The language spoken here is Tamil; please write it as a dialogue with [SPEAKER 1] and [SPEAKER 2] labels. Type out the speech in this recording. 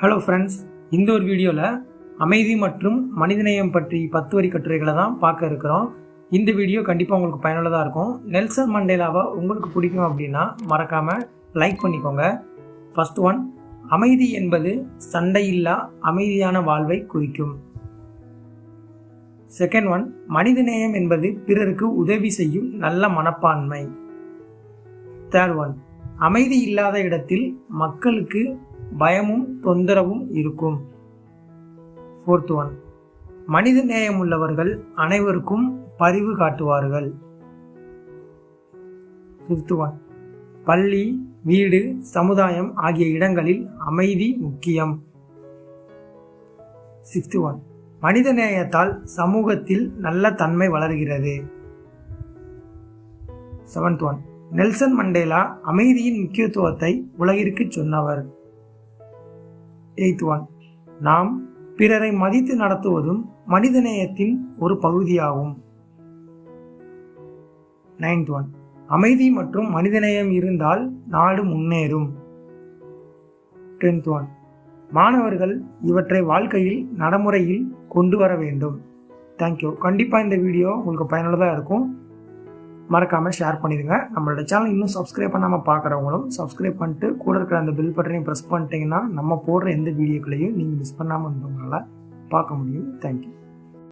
[SPEAKER 1] ஹலோ ஃப்ரெண்ட்ஸ் இந்த ஒரு வீடியோவில் அமைதி மற்றும் மனிதநேயம் பற்றி பத்து வரி கட்டுரைகளை தான் பார்க்க இருக்கிறோம். இந்த வீடியோ கண்டிப்பாக உங்களுக்கு பயனுள்ளதாக இருக்கும். நெல்சன் மண்டேலாவை உங்களுக்கு பிடிக்கும் அப்படின்னா மறக்காமல் லைக் பண்ணிக்கோங்க. ஃபர்ஸ்ட் ஒன் அமைதி என்பது சண்டையில்லா அமைதியான வாழ்வை குறிக்கும். செகண்ட் ஒன் மனிதநேயம் என்பது பிறருக்கு உதவி செய்யும் நல்ல மனப்பான்மை. தேர்ட் ஒன் அமைதி இல்லாத இடத்தில் மக்களுக்கு பயமும் தொந்தரவும் இருக்கும். ஃபோர்த் ஒன் மனித நேயம் உள்ளவர்கள் அனைவருக்கும் பரிவு காட்டுவார்கள். ஃபிஃப்த் ஒன் பள்ளி வீடு சமுதாயம் ஆகிய இடங்களில் அமைதி முக்கியம். சிக்ஸ்த் ஒன் மனித நேயத்தால் சமூகத்தில் நல்ல தன்மை வளர்கிறது. செவன்த் ஒன் நெல்சன் மண்டேலா அமைதியின் முக்கியத்துவத்தை உலகிற்கு சொன்னவர். எய்த் ஒன் நாம் பிறரை மதித்து நடத்துவதும் மனிதநேயத்தின் ஒரு பகுதியாகும். நைன்த் ஒன் அமைதி மற்றும் மனிதநேயம் இருந்தால் நாடு முன்னேறும். டென்த் ஒன் மாணவர்கள் இவற்றை வாழ்க்கையில் நடைமுறையில் கொண்டு வர வேண்டும். தேங்க்யூ கண்டிப்பாக இந்த வீடியோ உங்களுக்கு பயனுள்ளதாக இருக்கும். மறக்காமல் ஷேர் பண்ணிடுங்க. நம்மளோட சேனல் இன்னும் சப்ஸ்கிரைப் பண்ணாமல் பார்க்குறவங்களும் சப்ஸ்கிரைப் பண்ணிட்டு கூட இருக்கிற அந்த பில் பட்டனையும் ப்ரெஸ் பண்ணிட்டீங்கன்னா நம்ம போடுற எந்த வீடியோக்களையும் நீங்கள் மிஸ் பண்ணாமல் இருந்தவங்களால பார்க்க முடியும். தேங்க்யூ